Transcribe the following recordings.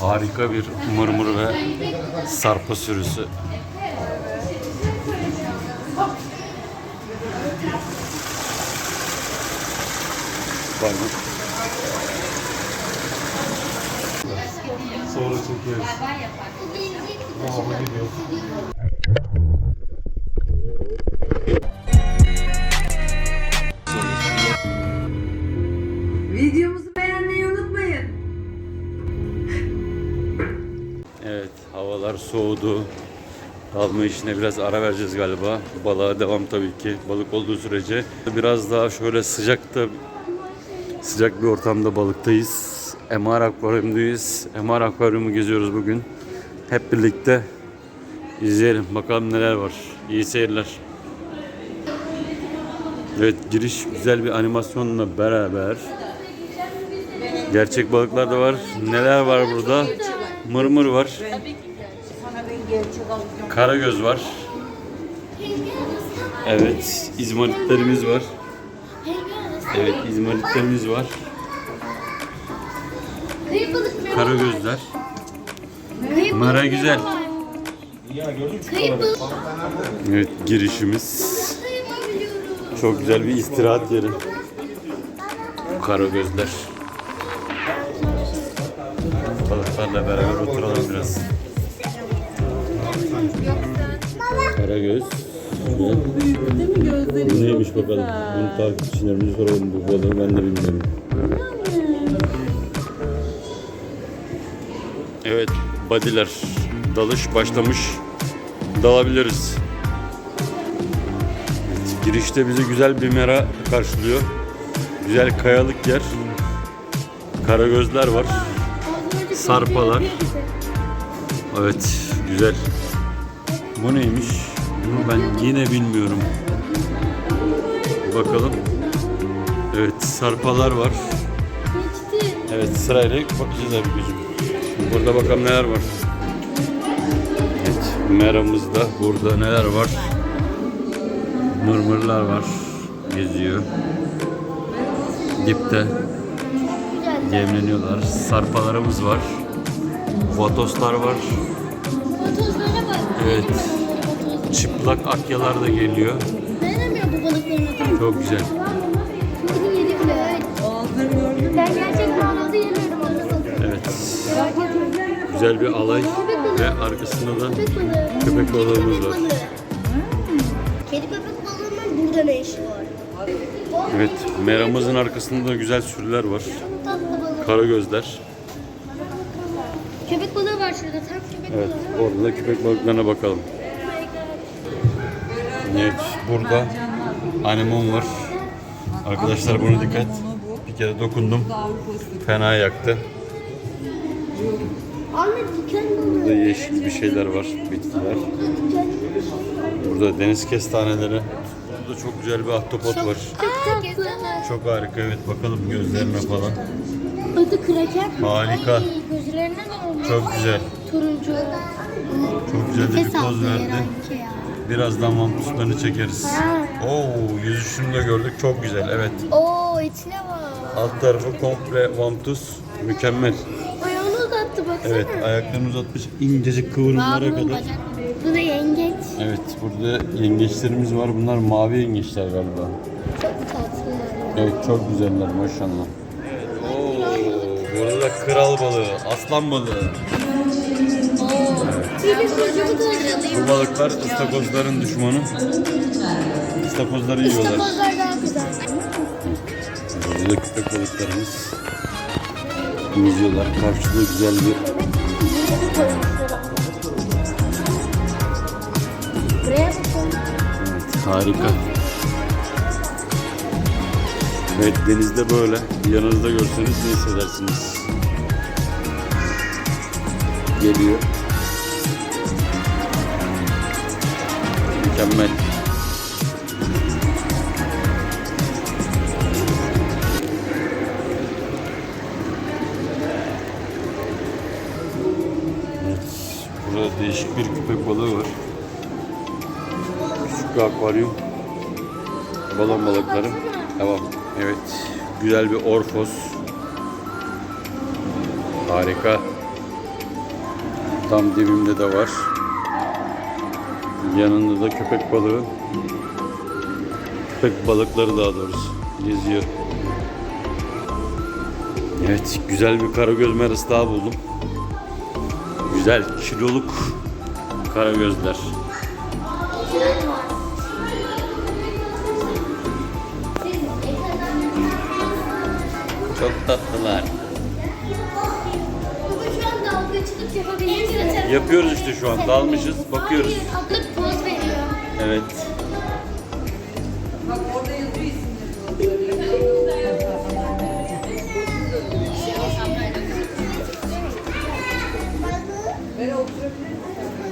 Harika bir mırmır ve sarpa sürüsü. Pardon. Sonra çekeriz. Aa, gidiyor. Havalar soğudu. Dalma işine biraz ara vereceğiz galiba. Balığa devam tabii ki. Balık olduğu sürece. Biraz daha şöyle sıcakta, sıcak bir ortamda balıktayız. MR Akvaryum'dayız. MR Akvaryum'u geziyoruz bugün. Hep birlikte izleyelim. Bakalım neler var. İyi seyirler. Evet, giriş güzel bir animasyonla beraber. Gerçek balıklar da var. Neler var burada? Mırmır var. Karagöz var. Evet, izmaritlerimiz var. Evet, izmaritlerimiz var. Karagözler. Mara güzel. Evet, girişimiz. Çok güzel bir istirahat yeri. Karagözler. Karagöz. Bu neymiş bakalım. Bunu takipçilerimize soralım bu balığı ben de bilmiyorum. Evet, badiler. Dalış başlamış. Dalabiliriz. Evet, girişte bizi güzel bir mera karşılıyor. Güzel kayalık yer. Karagözler var. Sarpalar. Evet, güzel. Bu neymiş? Bunu ben yine bilmiyorum. Bakalım. Evet, sarpalar var. Evet, sırayla bakacağız abi gözüm. Burada bakalım neler var. Evet, meramızda burada neler var? Mırmırlar var. Geziyor. Dipte yemleniyorlar. Sarpalarımız var. Vatoslar var. Evet. Çıplak akyalar da geliyor. Dayanamıyor bu balıkların. Çok güzel. Bugün yedi bile. Ben gerçek manada yemiyorum. Evet. Güzel bir alay ve arkasında da Köpek balığı. balığımız var. balığı. Kedi köpek balığının burada ne işi var? Evet, meramızın arkasında da güzel sürüler var. Karagözler. Köpek balığı var şurada. Tam köpek Evet, balığı. orada da köpek balıklarına bakalım. Evet, burada anemon var. Arkadaşlar buna dikkat. Bir kere dokundum. Fena yaktı. Burada yeşil bir şeyler var, bitkiler. Burada deniz kestaneleri. Burada çok güzel bir ahtapot var. Çok harika evet bakalım gözlerine falan. Adı kraker. Harika. Gözlerine? Çok güzel. Turuncu. Çok güzel de bir poz verdi. Birazdan vampuslarını çekeriz. Oo yüzüşünü de gördük. Çok güzel evet. Oo içine bak. Alt tarafı komple vampus. Mükemmel. Ayağını uzattı baksana. Evet ayaklarını uzatmış incecik kıvrımlara bunun kadar. Bu da yengeç. Evet burada yengeçlerimiz var. Bunlar mavi yengeçler galiba. Çok tatlılar. Evet çok güzeller maşallah. Oo, burada da kral balığı, aslan balığı. Bu balıklar ıstakozların düşmanı. Istakozları yiyorlar. İstakozlar daha güzel. Burada da köpek balıklarımız yüzüyorlar. Karşıda güzel bir. Evet, harika. Evet denizde böyle. Yanınızda görseniz ne hissedersiniz? Geliyor. Mükemmel. Evet, burada değişik bir köpek balığı var. Küçük bir akvaryum. Balon balıkları. Tamam. Evet. Güzel bir orfos. Harika. Tam dibimde de var. Yanında da köpek balığı. Köpek balıkları daha doğrusu geziyor. Evet, güzel bir karagöz merası daha buldum. Güzel kiloluk karagözler. Çok tatlılar. Bugün şu an dalgıçlık yapabilir? Yapıyoruz işte şu an. Dalmışız, bakıyoruz. Hayır, atlık poz veriyor. Evet. Bak orada yazıyor?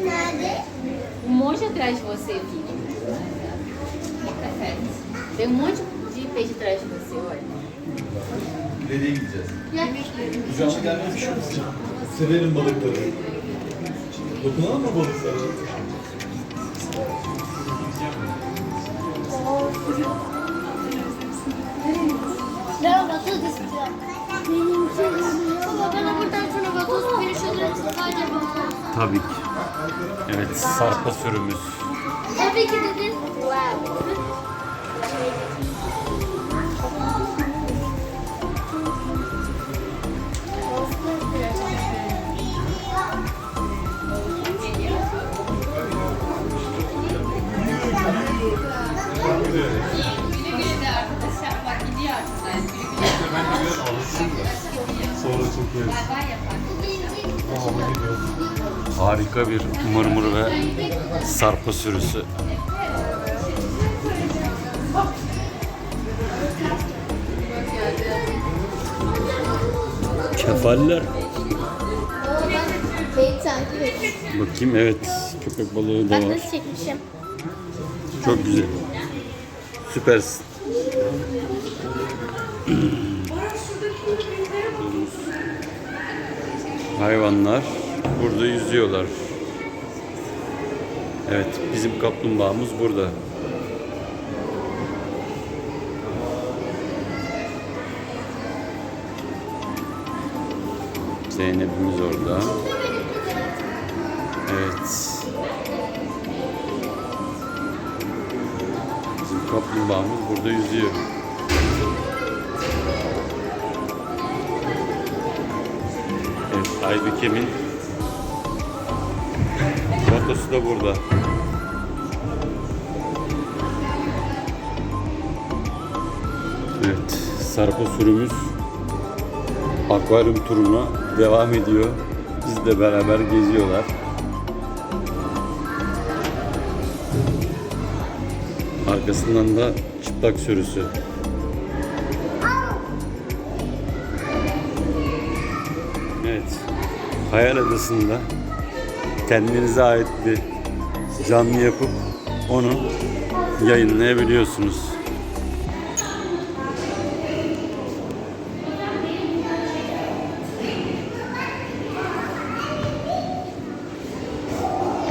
Nerede? Um monte atrás de você. Perfeito. Tem um monte de peixe atrás de você, olha. Nereye gideceğiz? Ya, Güzel gelmez mi? Severim balıkları. Dokunalım mı balıklara? ben vatoz istiyorum. Benim Baba bana buradan sonra vatoz bir şöyle acaba. Tabii ki. Evet, sarpa sürümüz. Tabii ki dedin. Wow. Sonra çok yeriz. Harika bir mırmır ve sarpa sürüsü. Kefaller. Bakayım evet köpek balığı da var. çekmişim. Çok güzel. Süpersin. Hayvanlar burada yüzüyorlar. Evet, bizim kaplumbağamız burada. Zeynep'imiz orada. Evet. Bizim kaplumbağamız burada yüzüyor. Aybükem'in fotosu da burada. Evet, sarpa sürümüz akvaryum turuna devam ediyor. Bizle beraber geziyorlar. Arkasından da çıplak sürüsü. Hayal Adası'nda kendinize ait bir canlı yapıp onu yayınlayabiliyorsunuz.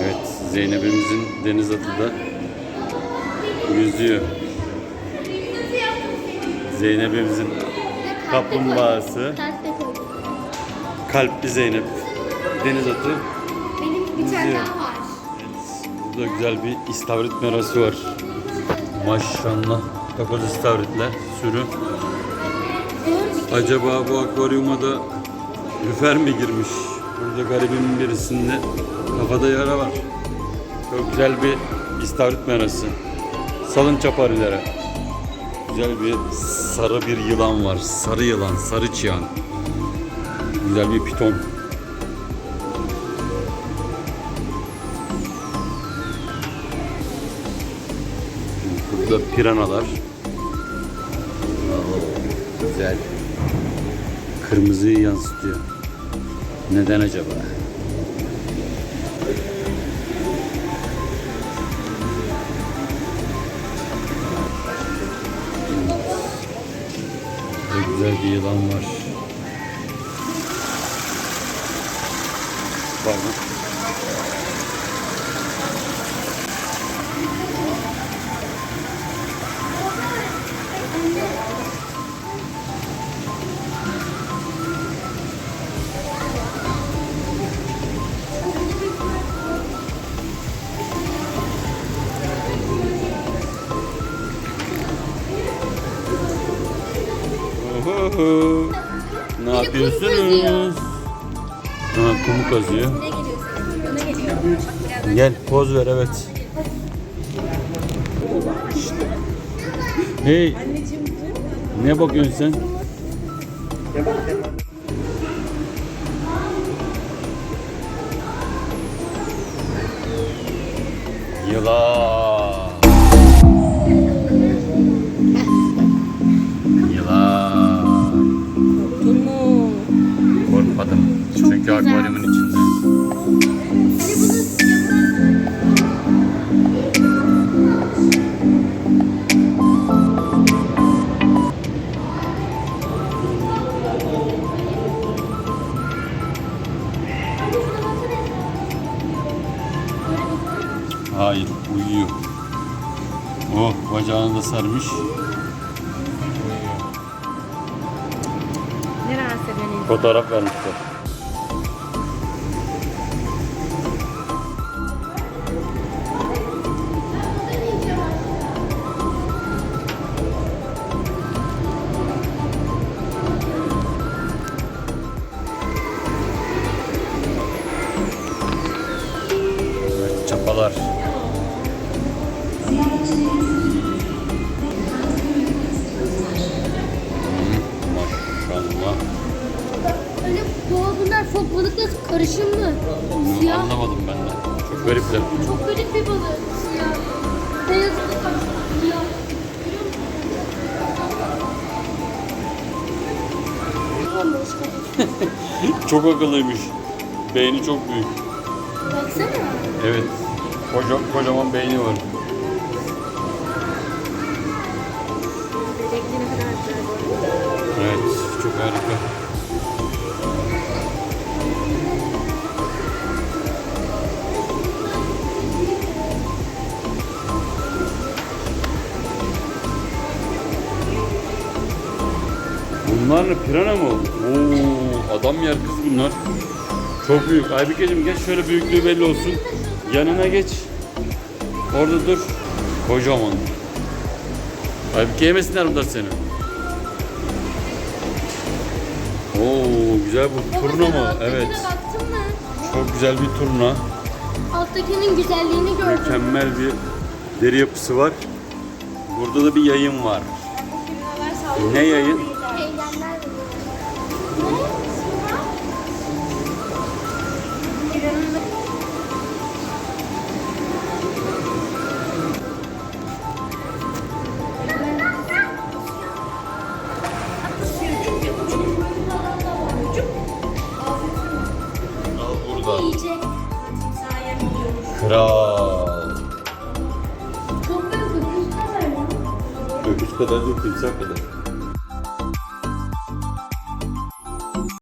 Evet, Zeynep'imizin deniz atı da yüzüyor. Zeynep'imizin kaplumbağası, kalpli Zeynep, deniz atı. Benim bir tane daha var. Burada güzel bir istavrit merası var. Maşallah. Takoz istavritler sürü. Acaba bu akvaryuma da lüfer mi girmiş? Burada garibin birisinde kafada yara var. Çok güzel bir istavrit merası. Salın çaparilere. Güzel bir sarı bir yılan var. Sarı yılan, sarı çıyan. Güzel bir piton. Burada piranalar. Güzel. Kırmızıyı yansıtıyor. Neden acaba? Burada güzel bir yılan var. Pardon. Ne yapıyorsunuz? Ha, kumu kazıyor. Gel poz ver evet. Hey. Ne bakıyorsun sen? Yılan. Akvaryumun içinde. Hayır, uyuyor. Oh, bacağını da sarmış. Fotoğraf vermişler. Çok garipler. Çok garip bir balık. Siyah. Beyazı. Siyah. Çok akıllıymış. Beyni çok büyük. Baksana. Evet. Koca, kocaman beyni var. Bunlar ne? Pirana mı? Oo, adam yer kız bunlar. Çok büyük. Aybükeciğim geç şöyle büyüklüğü belli olsun. Yanına geç. Orada dur. Kocaman. Aybüke yemesinler bunlar seni. Oo güzel bu. Turna mı? Evet. baktın mı? Çok güzel bir turna. Alttakinin güzelliğini gördüm. Mükemmel bir deri yapısı var. Burada da bir yayın var. Ne yayın? Çok büyük öküz kadar